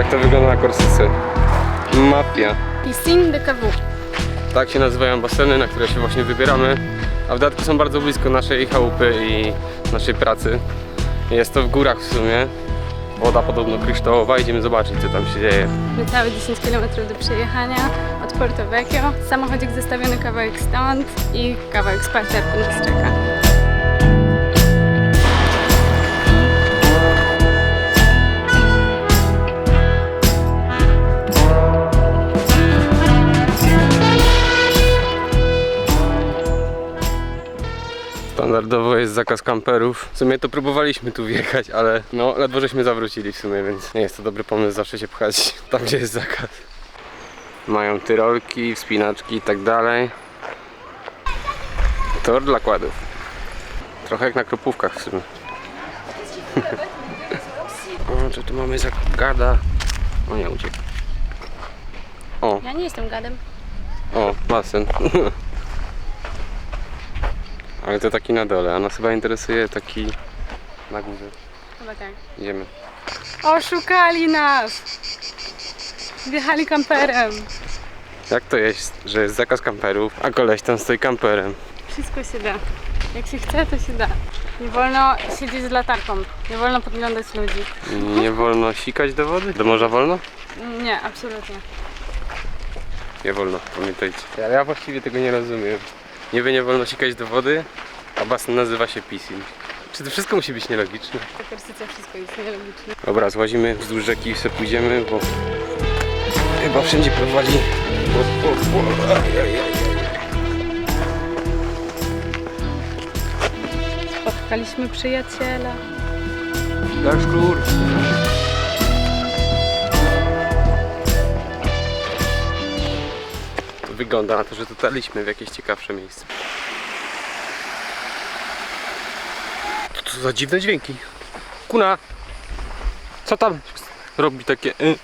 Tak to wygląda na Korsyce. Mafia. Piscine de Cavou. Tak się nazywają baseny, na które się właśnie wybieramy. A w dodatku są bardzo blisko naszej chałupy i naszej pracy. Jest to w górach w sumie. Woda podobno kryształowa, idziemy zobaczyć co tam się dzieje. Niecałe 10 km do przejechania od Porto Vecchio. Samochodzik zostawiony kawałek stąd i kawałek spacerku nas czeka. Standardowo jest zakaz kamperów. W sumie to próbowaliśmy tu wjechać, ale no ledwo żeśmy zawrócili w sumie, więc nie jest to dobry pomysł zawsze się pchać tam, gdzie jest zakaz. Mają tyrolki, wspinaczki i tak dalej. Tor dla kładów. Trochę jak na kropówkach w sumie. o, co tu mamy za gada? O nie, uciekł. O, Ja nie jestem gadem. o, basen. Ale to taki na dole, a nas chyba interesuje taki na górze. Chyba tak. Idziemy. Oszukali nas! Wjechali kamperem. Jak to jest, że jest zakaz kamperów, a koleś tam stoi kamperem? Wszystko się da. Jak się chce, to się da. Nie wolno siedzieć z latarką. Nie wolno podglądać ludzi. Nie wolno sikać do wody? Do morza wolno? Nie, absolutnie. Nie wolno, pamiętajcie. Ja, ja właściwie tego nie rozumiem. Niby nie wolno sikać do wody, a basen nazywa się piscine. Czy to wszystko musi być nielogiczne? W Korsyce wszystko jest nielogiczne. Dobra, złazimy wzdłuż rzeki i sobie pójdziemy, bo chyba wszędzie prowadzi. O, o, o. Spotkaliśmy przyjaciela. Dasz klur. Wygląda na to, że dotarliśmy w jakieś ciekawsze miejsce. Co to za dziwne dźwięki? Kuna! Co tam robi takie... Y?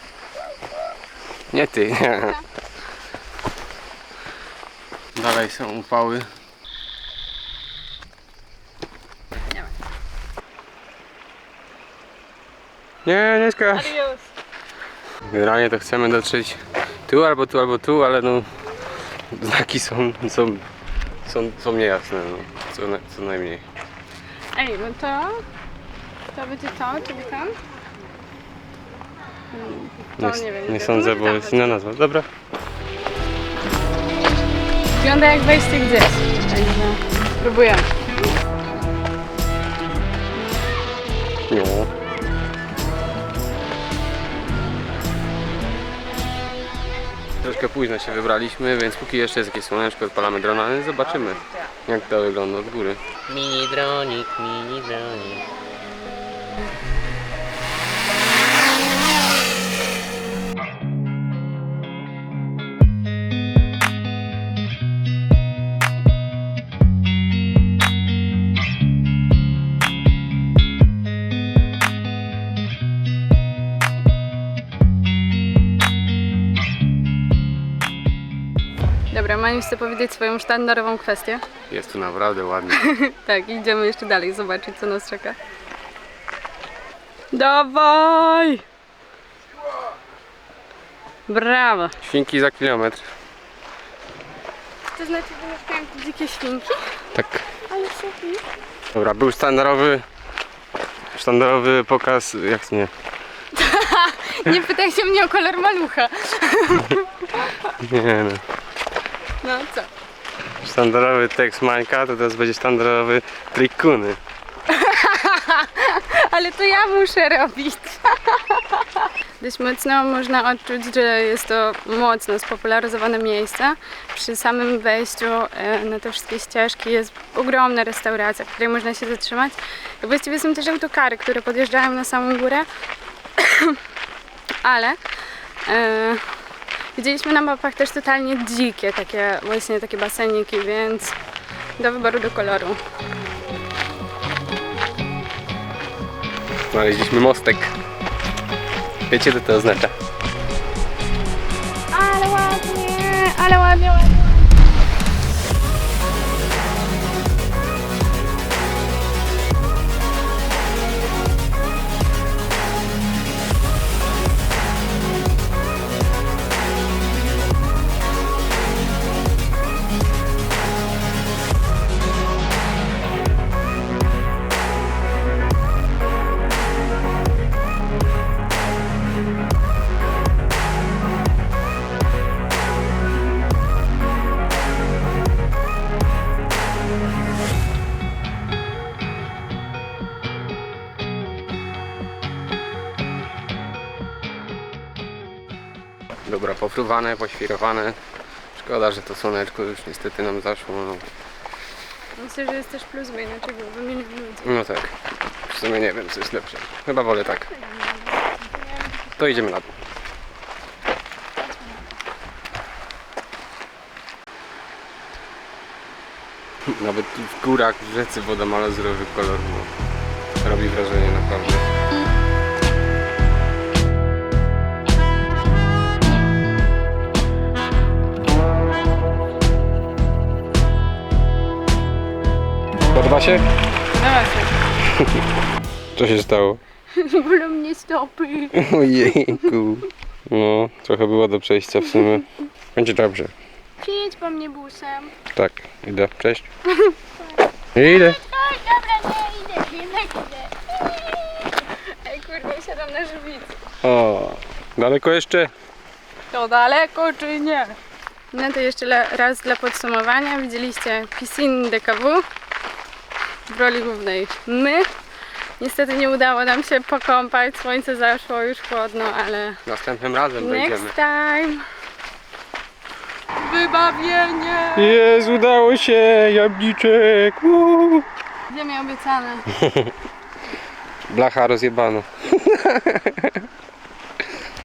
Nie ty. Dalej są upały. Nie, nie. Adios. Generalnie to chcemy dotrzeć tu albo tu, albo tu, ale no znaki są, są, są, są niejasne, no, co, co najmniej. Ej, no to... To będzie to, czyli tam? Hmm, nie, wiem. nie sądzę, bo jest inna nazwa. Dobra. Wygląda jak wejście gdzieś. Także spróbujemy. No. Troszkę późno się wybraliśmy, więc póki jeszcze jest jakieś słoneczko, odpalamy drona, ale zobaczymy jak to wygląda od góry. Mini dronik, mini dronik. Dobra, Maniu chce powiedzieć swoją sztandarową kwestię. Jest tu naprawdę ładnie. Tak, idziemy jeszcze dalej zobaczyć, co nas czeka. Dawaj! Brawo! Świnki za kilometr. To znaczy, że mieszkają tu dzikie świnki? Tak. Ale super. Dobra, był sztandarowy, sztandarowy pokaz, jak nie, Nie pytaj się mnie o kolor malucha. nie no. No co? Sztandarowy tekst Mańka, to teraz będzie sztandarowy trik Kuny. Ale to ja muszę robić. Dość mocno można odczuć, że jest to mocno spopularyzowane miejsce. Przy samym wejściu e, na te wszystkie ścieżki jest ogromna restauracja, w której można się zatrzymać. Właściwie są też autokary, które podjeżdżają na samą górę. Ale e, widzieliśmy na mapach też totalnie dzikie, takie właśnie takie baseniki, więc do wyboru do koloru. Znaleźliśmy mostek. Wiecie co to oznacza? Ale ładnie, ale ładnie, ładnie. Dobra, pofruwane, poświrowane. Szkoda, że to słoneczko już niestety nam zaszło. No, Myślę, że jest też plus, bo inaczej byłoby no tak. W sumie nie wiem, co jest lepsze. Chyba wolę tak. To idziemy na dół. Nawet w górach, w rzece woda ma kolor. Robi wrażenie naprawdę. Podoba się? Co się stało? Bolą mnie stopy. Ojejku. No, trochę było do przejścia w sumie. Będzie dobrze. Przyjedź po mnie busem. Tak, idę. Cześć. Idę. Oj, dobra, nie idę, jednak idę. Ej, kurwa, siadam na żywicy. O, daleko jeszcze? To daleko czy nie? No to jeszcze raz dla podsumowania. Widzieliście Piscine DKW w roli głównej my. Niestety nie udało nam się pokąpać, słońce zaszło, już chłodno, ale Następnym razem wejdziemy. next time. Wybawienie! Jest, udało się, jabłniczek. Uuu. Ziemia obiecane. Blacha rozjebana.